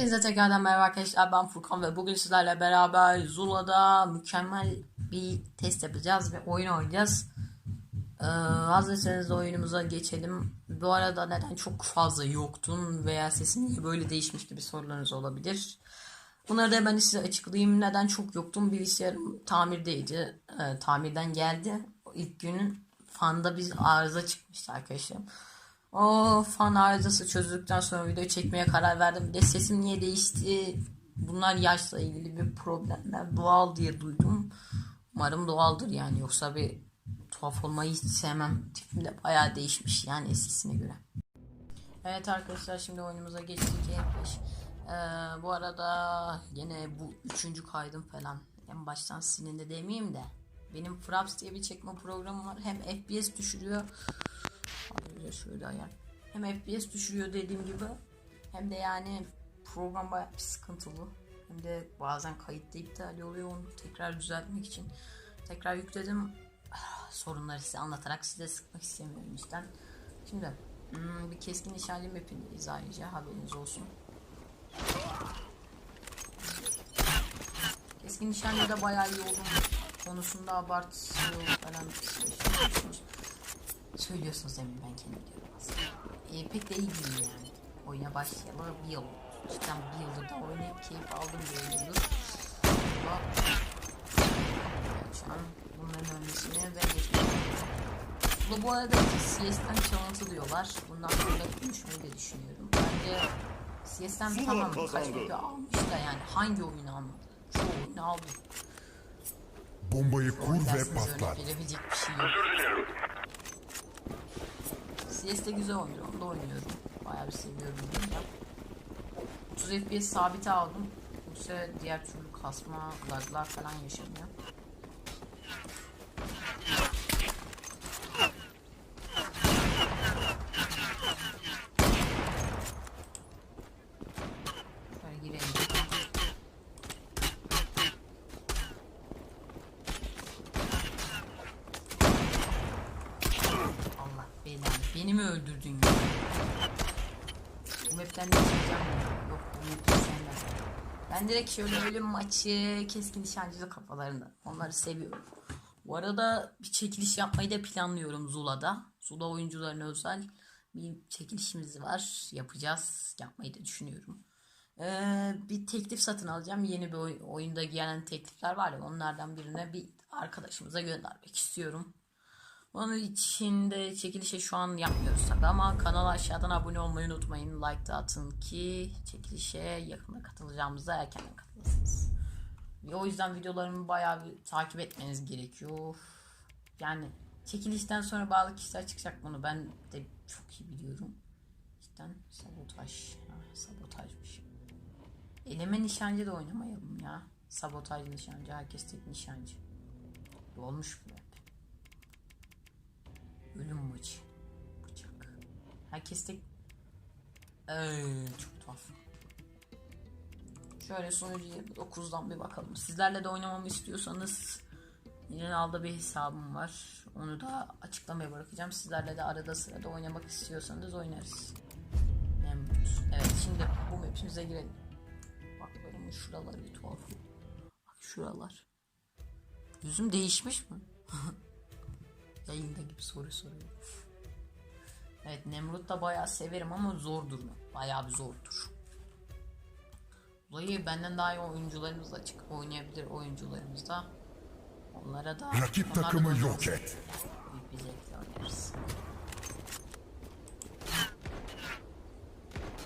Hepinize tekrardan merhaba arkadaşlar ben Furkan ve bugün sizlerle beraber Zula'da mükemmel bir test yapacağız ve oyun oynayacağız. Ee, hazırsanız oyunumuza geçelim. Bu arada neden çok fazla yoktun veya sesin niye böyle değişmiş gibi sorularınız olabilir. Bunları da ben size açıklayayım. Neden çok yoktum? Bilgisayarım tamirdeydi. Ee, tamirden geldi. İlk günün fanda bir arıza çıkmıştı arkadaşlar. O fan arızası çözdükten sonra video çekmeye karar verdim. Bir de sesim niye değişti? Bunlar yaşla ilgili bir problemler. Doğal diye duydum. Umarım doğaldır yani. Yoksa bir tuhaf olmayı hiç sevmem. Tipim de bayağı değişmiş yani eskisine göre. Evet arkadaşlar şimdi oyunumuza geçtik. F5. Ee, bu arada yine bu üçüncü kaydım falan. En baştan sinirde demeyeyim de. Benim Fraps diye bir çekme programım var. Hem FPS düşürüyor. Ayrıca şöyle ayar. Hem FPS düşürüyor dediğim gibi. Hem de yani program bayağı bir sıkıntılı. Hem de bazen kayıtta iptal oluyor onu tekrar düzeltmek için. Tekrar yükledim. Sorunları size anlatarak size sıkmak istemiyorum işte. Şimdi hmm, bir keskin nişancı mapindeyiz ayrıca haberiniz olsun. Keskin nişancıda bayağı iyi oldum konusunda abartısı falan söylüyorsunuz. Söylüyorsunuz emin ben kendim diyorum aslında. E, pek de iyi değil yani. Oyuna başlayalı bir yıl. Cidden bir yıldır da oynayıp keyif aldım bir yıldır. Ama şu an bunların öncesini ve bu, bu arada CS'den çalıntı diyorlar. Bundan sonra konuşmayı da düşünüyorum. Bence CS'den tamam kaç video almış da yani hangi oyunu almadı? Çoğu oyunu aldı. Bombayı kur ve patlat. şey yok. CS de güzel oynuyor. Onu da oynuyorum. Bayağı bir seviyorum. da. 30 FPS sabite aldım. Yoksa diğer türlü kasma, laglar falan yaşanıyor. Şöyle girelim. Allah belanı. Beni mi öldürdün ya? Bu map'ten de çıkacağım. Yok senden. Ben direkt şöyle ölüm maçı, keskin nişancılı kafalarında. Onları seviyorum. Bu arada bir çekiliş yapmayı da planlıyorum Zula'da. Zula oyuncularına özel bir çekilişimiz var. Yapacağız. Yapmayı da düşünüyorum. Ee, bir teklif satın alacağım. Yeni bir oy- oyunda gelen teklifler var ya onlardan birine bir arkadaşımıza göndermek istiyorum. Onun için de çekilişe şu an yapmıyoruz tabi ama kanala aşağıdan abone olmayı unutmayın. Like da atın ki çekilişe yakında katılacağımızda erkenden katılırsınız. Ve o yüzden videolarımı bayağı bir takip etmeniz gerekiyor. Yani çekilişten sonra bağlı kişiler çıkacak bunu ben de çok iyi biliyorum. Cidden sabotaj. Ha, sabotajmış. Eleme nişancı da oynamayalım ya. Sabotaj nişancı. Herkes tek nişancı. Olmuş bu. Ölüm maçı. Bıçak. Herkes tek... Eee çok tuhaf. Şöyle sonucuya 9'dan bir bakalım. Sizlerle de oynamamı istiyorsanız yine alda bir hesabım var. Onu da açıklamaya bırakacağım. Sizlerle de arada sırada oynamak istiyorsanız oynarız. Evet şimdi bu mapimize girelim. Bak benim şuraları bir tuhaf. Bak şuralar. Yüzüm değişmiş mi? Yayında gibi soru soruyor. Evet Nemrut da bayağı severim ama zordur mu? Bayağı bir zordur. Olayı benden daha iyi oyuncularımız da açık oynayabilir oyuncularımız da. Onlara da Rakip da takımı oynarız. yok et. Büyük bir zevkle oynarız.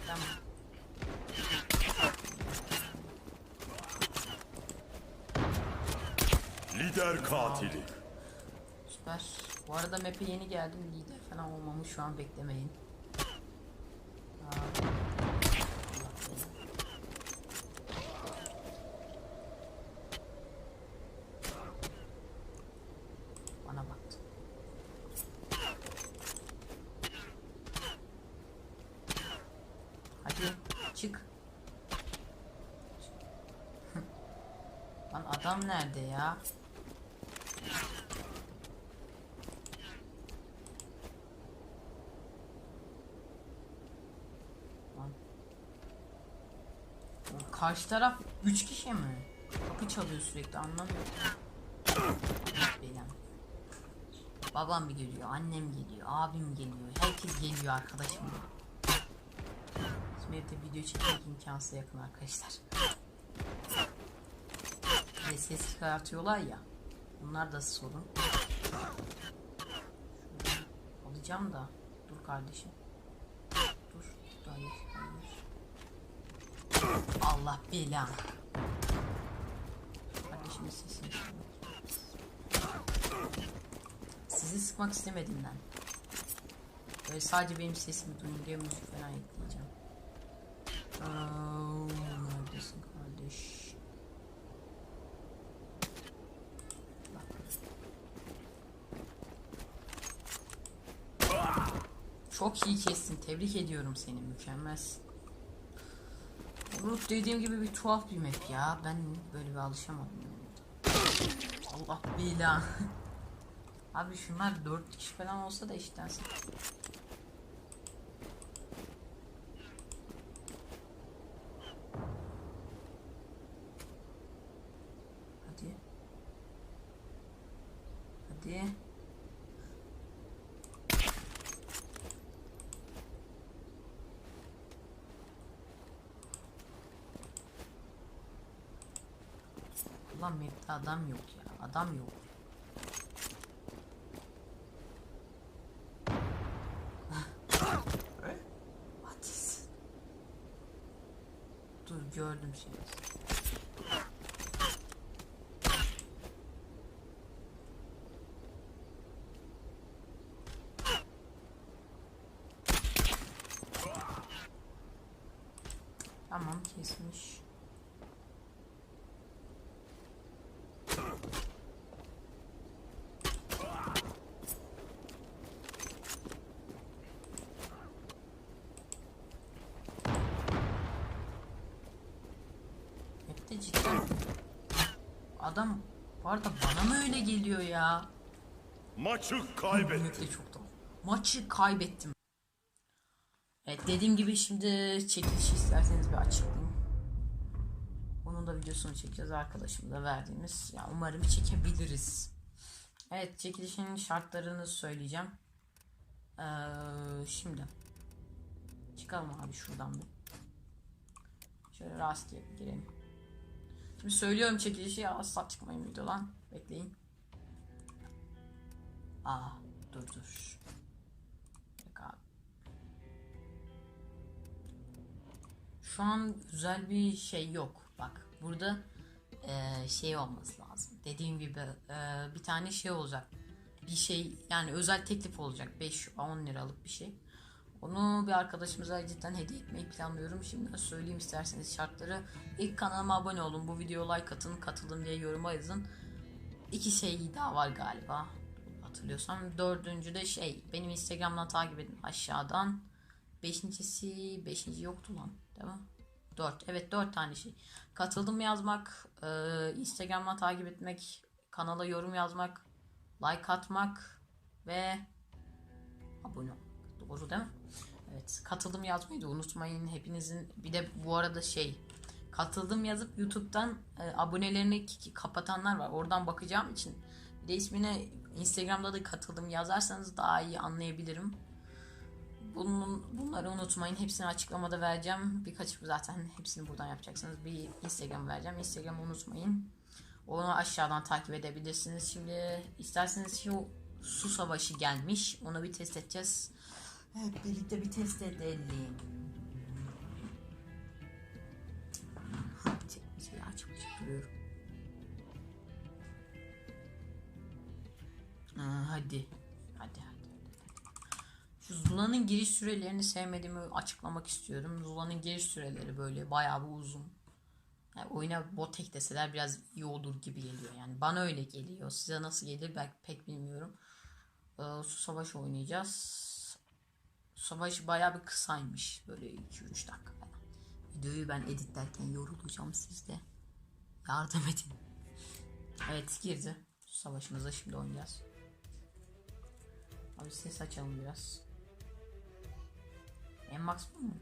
Tamam. Lider katili. Süper. Bu arada map'e yeni geldim. Lider falan olmamış şu an beklemeyin. Aa. Adam nerede ya? Lan. Karşı taraf 3 kişi mi? Kapı çalıyor sürekli anlamıyorum. Benim. Babam geliyor, annem geliyor, abim geliyor, herkes geliyor arkadaşım. Şimdi evde video çekmek imkansız yakın arkadaşlar. Bir de ses çıkartıyorlar ya. Bunlar da sorun. Şuradan alacağım da. Dur kardeşim. Dur. Hayır, hayır. Allah belanı. Kardeşimin sesini. Sizi sıkmak istemediğimden. Böyle sadece benim sesimi duyun diye müzik falan ekleyeceğim. Aa, neredesin kardeş? Çok iyi kestin. Tebrik ediyorum seni. Mükemmelsin. Root dediğim gibi bir tuhaf bir map ya. Ben böyle bir alışamadım. Allah bila. Abi şunlar 4 kişi falan olsa da iştensin. Hadi. Hadi. Ulan map'te adam yok ya. Adam yok. Hadi. Dur gördüm şimdi. Tamam kesmiş. Hep de cidden adam bu arada bana mı öyle geliyor ya? Maçı Hep kaybetti. de çok da. Maçı kaybettim. Evet dediğim gibi şimdi çekilişi isterseniz bir açıklayayım. Onun da videosunu çekeceğiz arkadaşımla verdiğimiz. Ya umarım çekebiliriz. Evet çekilişin şartlarını söyleyeceğim. Ee, şimdi çıkalım abi şuradan bir. Şöyle rastgele girelim. Şimdi söylüyorum çekilişi ya asla çıkmayın videodan. Bekleyin. Aa dur dur. Şu an güzel bir şey yok. Bak burada eee, şey olması lazım. Dediğim gibi eee, bir tane şey olacak. Bir şey yani özel teklif olacak. 5-10 liralık bir şey. Onu bir arkadaşımıza cidden hediye etmeyi planlıyorum. Şimdiden söyleyeyim isterseniz şartları. İlk kanalıma abone olun. Bu videoya like atın. Katılın diye yoruma yazın. İki şey daha var galiba. Hatırlıyorsam. Dördüncü de şey. Benim Instagram'dan takip edin aşağıdan. Beşincisi. Beşinci yoktu lan. Değil mi? Dört. Evet dört tane şey. Katıldım yazmak. e, Instagram'dan takip etmek. Kanala yorum yazmak. Like atmak. Ve abone olmak. Doğru değil mi? Evet. Katıldım yazmayı da unutmayın. Hepinizin bir de bu arada şey katıldım yazıp YouTube'dan e, abonelerini kapatanlar var. Oradan bakacağım için bir de ismine Instagram'da da katıldım yazarsanız daha iyi anlayabilirim. Bunun, bunları unutmayın. Hepsini açıklamada vereceğim. Birkaç zaten hepsini buradan yapacaksınız. Bir Instagram vereceğim. Instagram'ı unutmayın. Onu aşağıdan takip edebilirsiniz. Şimdi isterseniz şu su savaşı gelmiş. Onu bir test edeceğiz. Evet birlikte bir test edelim. Çekmeceyi açıp açıp. Ha, hadi. Hadi hadi. Şu Zula'nın giriş sürelerini sevmediğimi açıklamak istiyorum. Zula'nın giriş süreleri böyle bayağı bir uzun. Yani oyuna bot ekleseler biraz iyi olur gibi geliyor. Yani bana öyle geliyor. Size nasıl gelir belki pek bilmiyorum. Ee, su savaşı oynayacağız. Savaşı bayağı bir kısaymış. Böyle 2-3 dakika falan. Videoyu ben editlerken yorulacağım sizde. Yardım edin. Evet girdi. Savaşımıza şimdi oynayacağız. Abi ses açalım biraz. En max bu mu?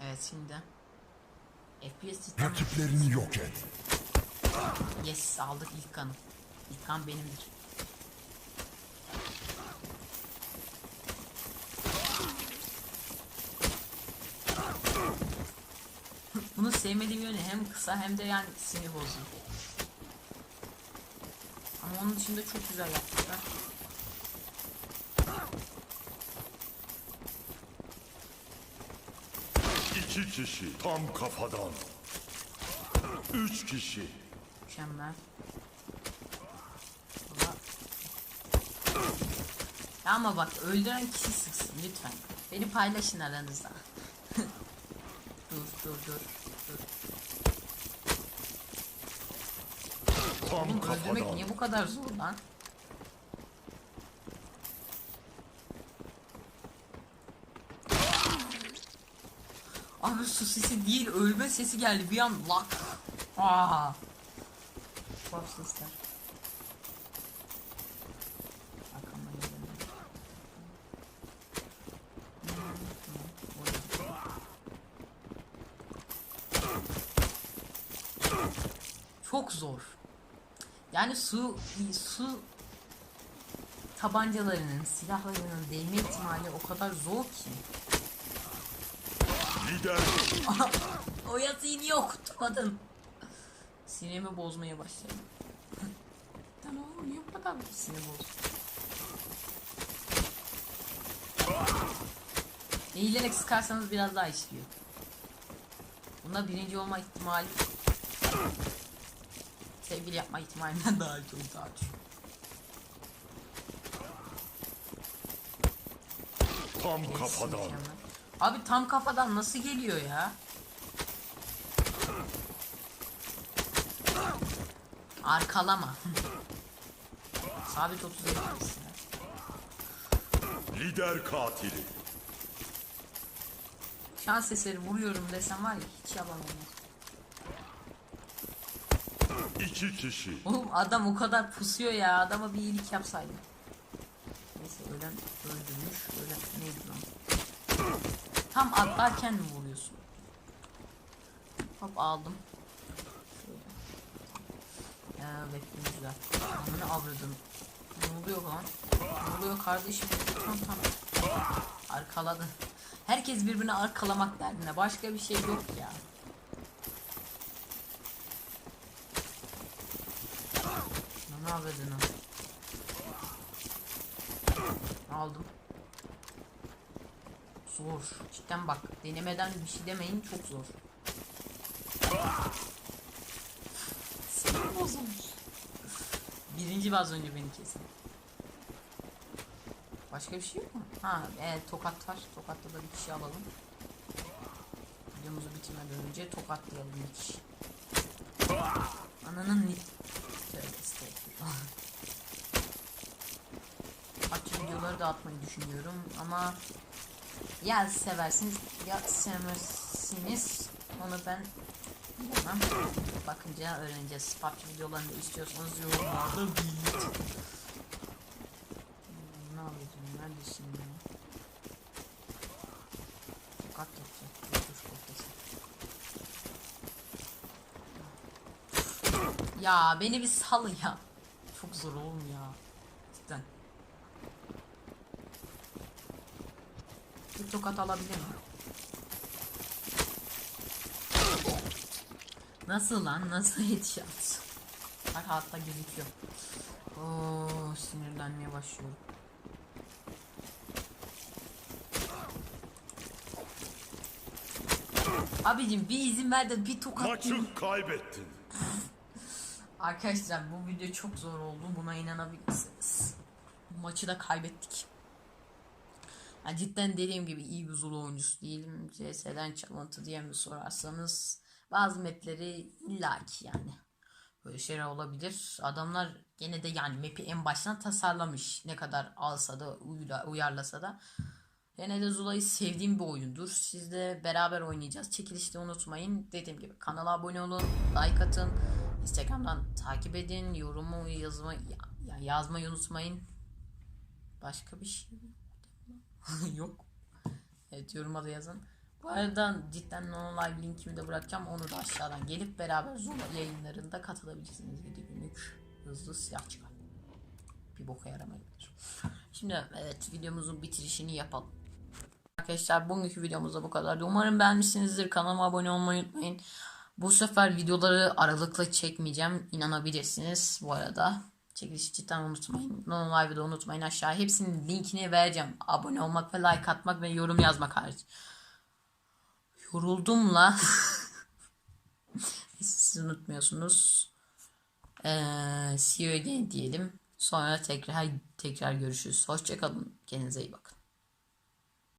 Evet şimdi. FPS sistemi. Rakiplerini yok et. Yes aldık ilk kanı. İlk kan benimdir. Bunu sevmediğim yönü hem kısa hem de yani sinir bozuyor. Ama onun dışında çok güzel yapmışlar. İki kişi tam kafadan. Üç kişi. Mükemmel. Ya ama bak öldüren kişi sıksın lütfen. Beni paylaşın aranızda. dur dur dur. dur. Tam Oğlum öldürmek kafadan. niye bu kadar zor lan? Abi su sesi değil ölme sesi geldi bir an lak. Aa. Tuhaf sesler. Arkamdan. Çok zor. Yani su su tabancalarının, silahlarının değme ihtimali o kadar zor ki. Lider O yazıyı niye okutmadın? Sinirimi bozmaya başladım. tamam oğlum niye bu kadar sinir bozdun? Eğilerek sıkarsanız biraz daha işliyor. Bunda birinci olma ihtimali sevgili yapma ihtimalinden daha çok daha çok. tam Gerisi kafadan. mükemmel. Abi tam kafadan nasıl geliyor ya? Arkalama. Sabit 30 yapmışsın. Lider katili. Şans eseri vuruyorum desem var ya hiç yalan olmaz. İki kişi. Oğlum adam o kadar pusuyor ya adama bir iyilik yapsaydım. Neyse ölen öldürmüş. Ölen neydi lan? Tam atlarken mi vuruyorsun? Hop aldım. Şöyle. Evet ne güzel. Amına avradım. Ne oluyor lan? Ne oluyor kardeşim? Tamam tamam. Arkaladı. Herkes birbirini arkalamak derdine. Başka bir şey yok ya. Ne avradın Aldım. Zor. Cidden bak. Denemeden bir şey demeyin çok zor. Sinir bozulmuş. Birinci az önce beni kesin. Başka bir şey yok mu? Ha evet tokat var. Tokatta da bir kişi alalım. Videomuzu bitirmeden önce tokatlayalım bir kişi. Ananın. Tövbe videoları da atmayı düşünüyorum ama ya seversiniz ya sevmezsiniz onu ben bilemem. Bakınca öğreneceğiz. PUBG videolarını da istiyorsanız yorumlarda bildirin. Hmm, Ne yapacağım? Neredesin ya? Tokat yapacak. Dur korkasın. Ya beni bir sal ya. Çok zor oğlum ya. Cidden. Bir tokat alabilir mi? Nasıl lan? Nasıl headshot? Bak hatta gözüküyor. Oo sinirlenmeye başlıyorum. Abicim bir izin ver de bir tokat Maçı kaybettin. Arkadaşlar bu video çok zor oldu. Buna inanabilirsiniz. Maçı da kaybettik. Yani cidden dediğim gibi iyi bir Zulu oyuncusu değilim. CS'den çalıntı diye mi sorarsanız bazı mapleri illaki yani. Böyle şeyler olabilir. Adamlar gene de yani map'i en baştan tasarlamış. Ne kadar alsa da uyarlasa da. Gene Zula'yı sevdiğim bir oyundur. Sizle beraber oynayacağız. Çekilişte unutmayın. Dediğim gibi kanala abone olun. Like atın. Instagram'dan takip edin. Yorumu yazma, ya, yazmayı unutmayın. Başka bir şey yok. Evet yoruma da yazın. Bu arada cidden non live linkimi de bırakacağım. Onu da aşağıdan gelip beraber Zoom yayınlarında katılabilirsiniz. 7 günlük hızlı silah çıkar. Bir boka yaramayabilir. Şimdi evet videomuzun bitirişini yapalım. Arkadaşlar bugünkü videomuzda bu kadar. Umarım beğenmişsinizdir. Kanalıma abone olmayı unutmayın. Bu sefer videoları aralıkla çekmeyeceğim. İnanabilirsiniz bu arada. Çekilişi cidden unutmayın. Non live'ı da unutmayın aşağı. Hepsinin linkini vereceğim. Abone olmak ve like atmak ve yorum yazmak hariç. Yoruldum la. Siz unutmuyorsunuz. Ee, see you again diyelim. Sonra tekrar tekrar görüşürüz. Hoşçakalın. Kendinize iyi bakın.